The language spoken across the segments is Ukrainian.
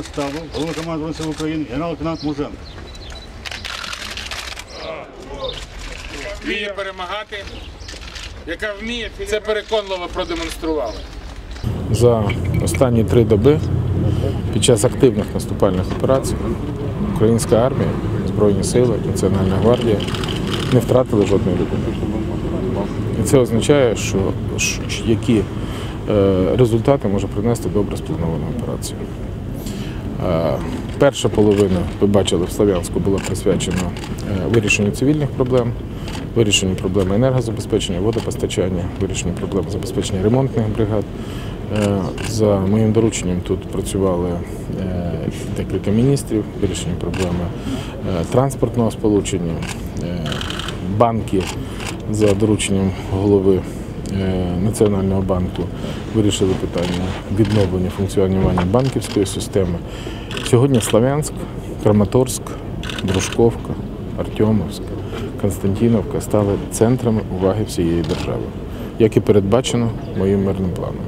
штабу, голова команди Сил України, генерал-лейтенант Муженко. вміє перемагати, яка вміє це переконливо продемонструвала. За останні три доби під час активних наступальних операцій українська армія, Збройні сили, Національна гвардія не втратили жодної людини. І це означає, що які е, результати може принести добре спланована операція. Е, Перша половина, ви бачили, в Слов'янську була присвячена е, вирішенню цивільних проблем, вирішенню проблеми енергозабезпечення, водопостачання, вирішенню проблем забезпечення ремонтних бригад. Е, За моїм дорученням тут працювали декілька міністрів, вирішення проблеми транспортного сполучення, банки за дорученням голови Національного банку вирішили питання відновлення функціонування банківської системи. Сьогодні Слов'янськ, Краматорськ, Дружковка, Артемовськ, Константиновка стали центрами уваги всієї держави, як і передбачено моїм мирним планом.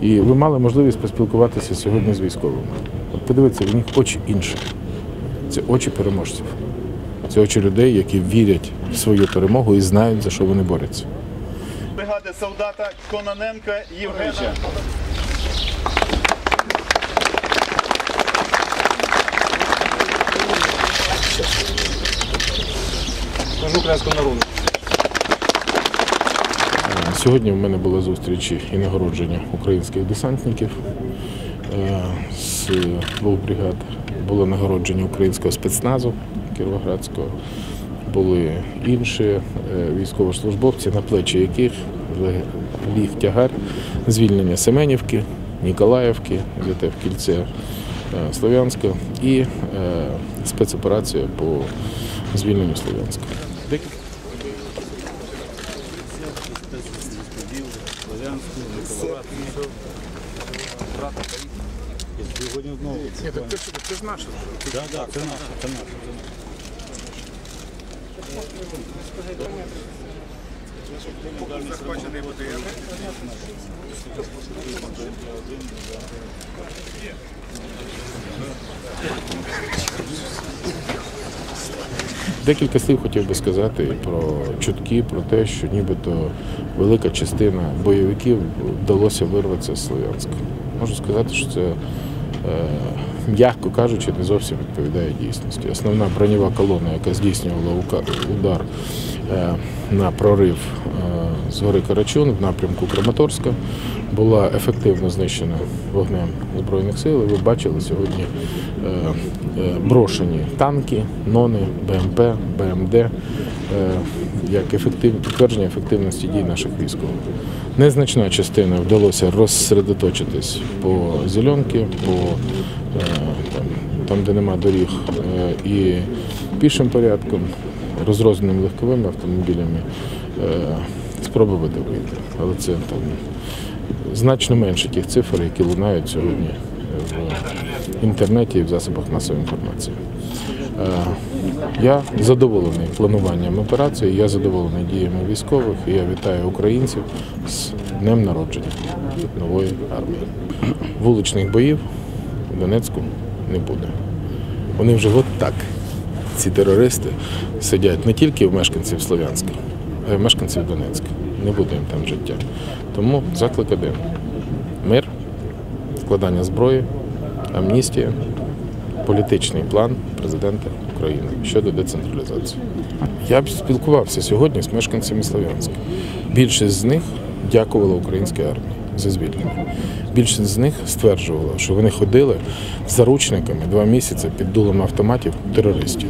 І ви мали можливість поспілкуватися сьогодні з військовими. От подивіться, в них очі інші. Це очі переможців. Це очі людей, які вірять в свою перемогу і знають, за що вони борються. Бригади солдата Кононенка Євгена. Сьогодні в мене була зустріч і нагородження українських десантників е, з двох бригад. Було нагородження українського спецназу Кіровоградського. Були інші е, військовослужбовці, на плечі яких ліг тягар звільнення Семенівки, Ніколаївки, взяте в кільце е, Слов'янська і е, спецоперація по звільненню Слов'янська. Це ж наше. Так, так, це наше, це наше. Захвачений будинок. Декілька слів хотів би сказати про чутки, про те, що нібито велика частина бойовиків вдалося вирватися з Слов'янська. Можу сказати, що це, е, м'яко кажучи, не зовсім відповідає дійсності. Основна бронєва колона, яка здійснювала удар на прорив е, з гори Карачун в напрямку Краматорська, була ефективно знищена вогнем Збройних сил. Ви бачили сьогодні е, е, брошені танки, нони, БМП, БМД е, як ефектив, підтвердження ефективності дій наших військових. Незначна частина вдалося розсередоточитись по зеленки, по е, там, де нема доріг, е, і пішим порядком, розрозненими легковими автомобілями е, спробувати вийти. Але це там значно менше тих цифр, які лунають сьогодні в інтернеті і в засобах масової інформації. Е, Я задоволений плануванням операції, я задоволений діями військових, і я вітаю українців з днем народження нової армії. Вуличних боїв в Донецьку не буде. Вони вже от так, ці терористи, сидять не тільки в мешканців Слов'янська, а й в мешканців Донецька. Не буде їм там життя. Тому заклик один. Мир, складання зброї, амністія, політичний план президента України щодо децентралізації. Я б спілкувався сьогодні з мешканцями Слов'янська. Більшість з них дякувала українській армії за звільнення. Більшість з них стверджувала, що вони ходили заручниками два місяці під дулом автоматів терористів.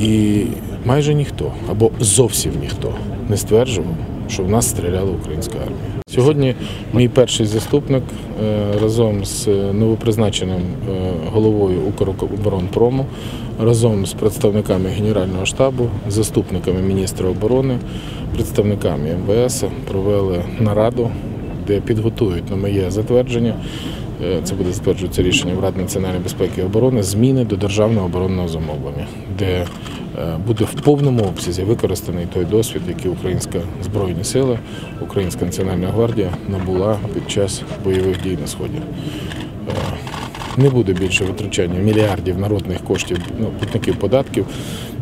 І майже ніхто або зовсім ніхто не стверджував, що в нас стріляла українська армія. Сьогодні мій перший заступник е, разом з новопризначеним е, головою Укроборонпрому, разом з представниками Генерального штабу, заступниками міністра оборони, представниками МВС провели нараду, де підготують на моє затвердження. Е, Це буде затверджуватися рішенням Ради національної безпеки і оборони зміни до державного оборонного замовлення, де е, буде в повному обсязі використаний той досвід, який українська збройні сили, Українська національна гвардія набула під час бойових дій на сході. Не буде більше витрачання мільярдів народних коштів ну, платників податків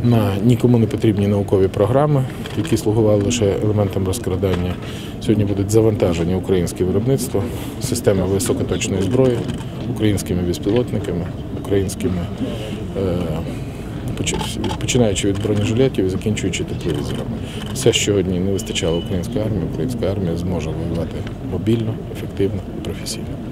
на нікому не потрібні наукові програми, які слугували лише елементом розкрадання. Сьогодні будуть завантажені українське виробництво, системи високоточної зброї, українськими безпілотниками, українськими. Е- починаючи від бронежилетів і закінчуючи тепловізорами. Все, що сьогодні не вистачало української армії, українська армія зможе воювати мобільно, ефективно професійно.